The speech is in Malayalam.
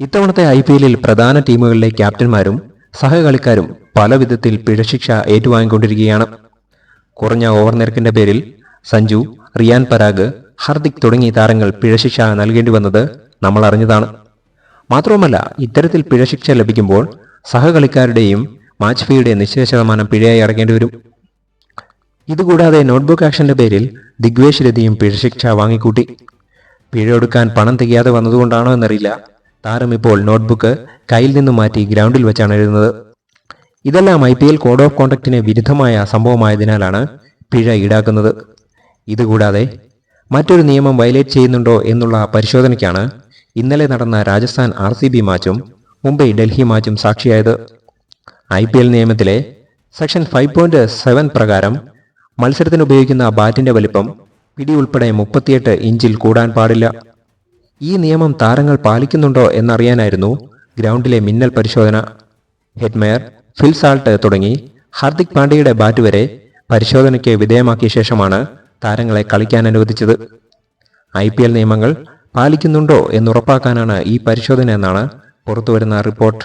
ഇത്തവണത്തെ ഐ പി എല്ലിൽ പ്രധാന ടീമുകളിലെ ക്യാപ്റ്റന്മാരും സഹകളിക്കാരും പല വിധത്തിൽ പിഴശിക്ഷ ഏറ്റുവാങ്ങിക്കൊണ്ടിരിക്കുകയാണ്. കുറഞ്ഞ ഓവർ നിരക്കിന്റെ പേരിൽ സഞ്ജു റിയാൻ പരാഗ് ഹർദിക് തുടങ്ങിയ താരങ്ങൾ പിഴശിക്ഷ നൽകേണ്ടി വന്നത് നമ്മൾ അറിഞ്ഞതാണ്. മാത്രവുമല്ല ഇത്തരത്തിൽ പിഴശിക്ഷ ലഭിക്കുമ്പോൾ സഹകളിക്കാരുടെയും മാച്ച് ഫീയുടെ നിശ്ചയ ശതമാനം പിഴയായി അടക്കേണ്ടി വരും. ഇതുകൂടാതെ നോട്ട്ബുക്ക് ആക്ഷന്റെ പേരിൽ ദിഗ്വേഷ് രതിയും പിഴശിക്ഷ വാങ്ങിക്കൂട്ടി. പിഴയൊടുക്കാൻ പണം തികയാതെ വന്നതുകൊണ്ടാണോ എന്നറിയില്ല. താരം ഇപ്പോൾ നോട്ട്ബുക്ക് കയ്യിൽ നിന്നും മാറ്റി ഗ്രൗണ്ടിൽ വെച്ചാണ് എഴുതുന്നത്. ഇതെല്ലാം I P L code of കോണ്ടക്റ്റിന് വിരുദ്ധമായ സംഭവമായതിനാലാണ് പിഴ ഈടാക്കുന്നത്. ഇതുകൂടാതെ മറ്റൊരു നിയമം വയലേറ്റ് ചെയ്യുന്നുണ്ടോ എന്നുള്ള പരിശോധനയ്ക്കാണ് ഇന്നലെ നടന്ന രാജസ്ഥാൻ ആർ സി ബി മാച്ചും മുംബൈ ഡൽഹി മാച്ചും സാക്ഷിയായത്. ഐ പി എൽ നിയമത്തിലെ സെക്ഷൻ ഫൈവ് പോയിന്റ് സെവൻ പ്രകാരം മത്സരത്തിന് ഉപയോഗിക്കുന്ന ബാറ്റിന്റെ വലിപ്പം പിടി ഉൾപ്പെടെ മുപ്പത്തിയെട്ട് ഇഞ്ചിൽ കൂടാൻ പാടില്ല. ഈ നിയമം താരങ്ങൾ പാലിക്കുന്നുണ്ടോ എന്നറിയാനായിരുന്നു ഗ്രൗണ്ടിലെ മിന്നൽ പരിശോധന. ഹെഡ്മെയർ ഫിൽ സാൾട്ട് തുടങ്ങി ഹാർദിക് പാണ്ഡ്യയുടെ ബാറ്റ് വരെ പരിശോധനയ്ക്ക് വിധേയമാക്കിയ ശേഷമാണ് താരങ്ങളെ കളിക്കാൻ അനുവദിച്ചത്. ഐ പി എൽ നിയമങ്ങൾ പാലിക്കുന്നുണ്ടോ എന്നുറപ്പാക്കാനാണ് ഈ പരിശോധന എന്നാണ് പുറത്തുവരുന്ന റിപ്പോർട്ട്.